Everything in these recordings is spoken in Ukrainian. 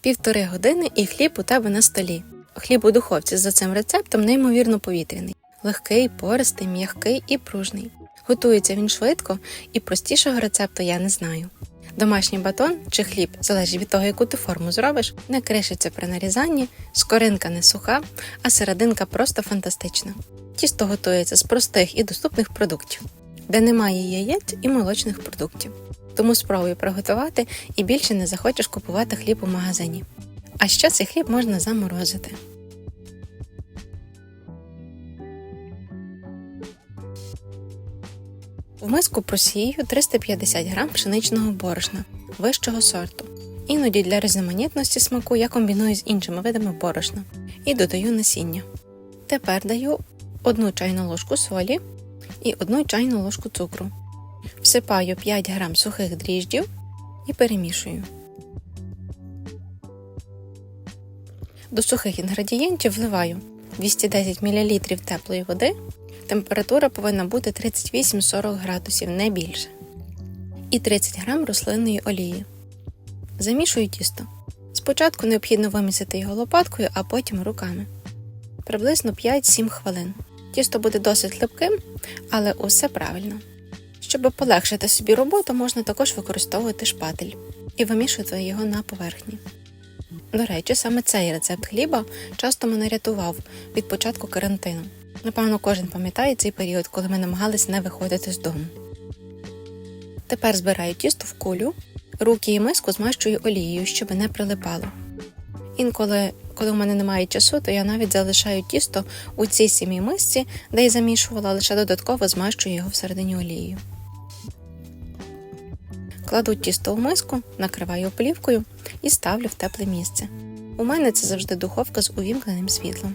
Півтори години і хліб у тебе на столі. Хліб у духовці за цим рецептом неймовірно повітряний. Легкий, пористий, м'який і пружний. Готується він швидко і простішого рецепту я не знаю. Домашній батон чи хліб залежить від того, яку ти форму зробиш, не кришиться при нарізанні, скоринка не суха, а серединка просто фантастична. Тісто готується з простих і доступних продуктів, де немає яєць і молочних продуктів. Тому спробуй приготувати і більше не захочеш купувати хліб у магазині. А ще цей хліб можна заморозити. В миску просію 350 г пшеничного борошна вищого сорту. Іноді для різноманітності смаку я комбіную з іншими видами борошна і додаю насіння. Тепер даю 1 чайну ложку солі і 1 чайну ложку цукру. Всипаю 5 г сухих дріждів і перемішую. До сухих інгредієнтів вливаю 210 мл теплої води. Температура повинна бути 38-40 градусів, не більше. І 30 г рослинної олії. Замішую тісто. Спочатку необхідно вимісити його лопаткою, а потім руками. Приблизно 5-7 хвилин. Тісто буде досить липким, але усе правильно. Щоб полегшити собі роботу, можна також використовувати шпатель і вимішувати його на поверхні. До речі, саме цей рецепт хліба часто мене рятував від початку карантину. Напевно, кожен пам'ятає цей період, коли ми намагались не виходити з дому. Тепер збираю тісто в кулю, руки і миску змащую олією, щоб не прилипало. Інколи, коли в мене немає часу, то я навіть залишаю тісто у цій самій мисці, де й замішувала, лише додатково змащую його всередині олією. Кладу тісто в миску, накриваю плівкою і ставлю в тепле місце. У мене це завжди духовка з увімкненим світлом.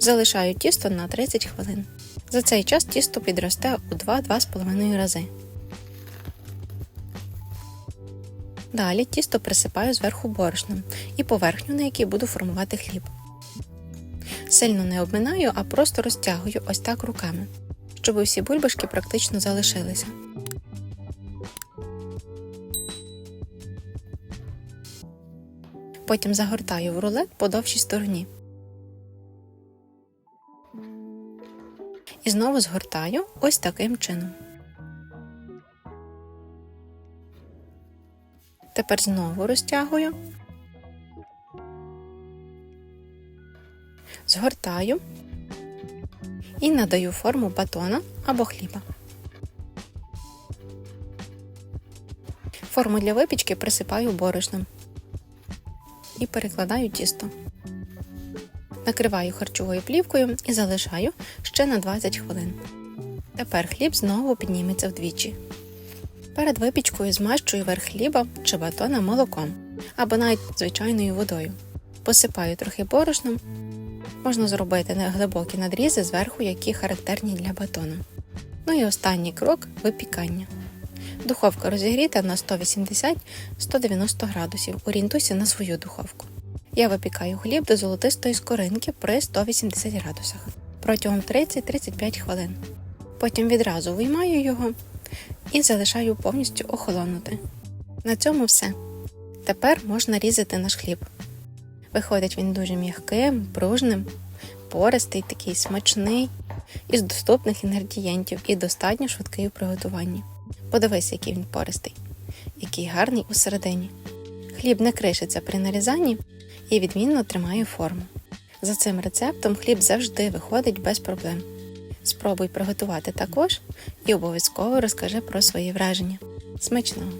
Залишаю тісто на 30 хвилин. За цей час тісто підросте у 2-2,5 рази. Далі тісто присипаю зверху борошном і поверхню, на якій буду формувати хліб. Сильно не обминаю, а просто розтягую ось так руками, щоб усі бульбашки практично залишилися. Потім загортаю в рулет по довшій стороні. І знову згортаю ось таким чином. Тепер знову розтягую, згортаю і надаю форму батона або хліба. Форму для випічки присипаю борошном і перекладаю тісто. Накриваю харчовою плівкою і залишаю ще на 20 хвилин. Тепер хліб знову підніметься вдвічі. Перед випічкою змащую верх хліба чи батона молоком або навіть звичайною водою. Посипаю трохи борошном. Можна зробити глибокі надрізи зверху, які характерні для батону. Ну і останній крок випікання. Духовка розігріта на 180-190 градусів. Орієнтуйся на свою духовку. Я випікаю хліб до золотистої скоринки при 180 градусах протягом 30-35 хвилин. Потім відразу виймаю його і залишаю повністю охолонути. На цьому все. Тепер можна різати наш хліб. Виходить він дуже м'яким, пружним, пористий, такий смачний, із доступних інгредієнтів і достатньо швидкий у приготуванні. Подивись, який він пористий, який гарний усередині. Хліб не кришиться при нарізанні і відмінно тримає форму. За цим рецептом хліб завжди виходить без проблем. Спробуй приготувати також і обов'язково розкажи про свої враження. Смачного!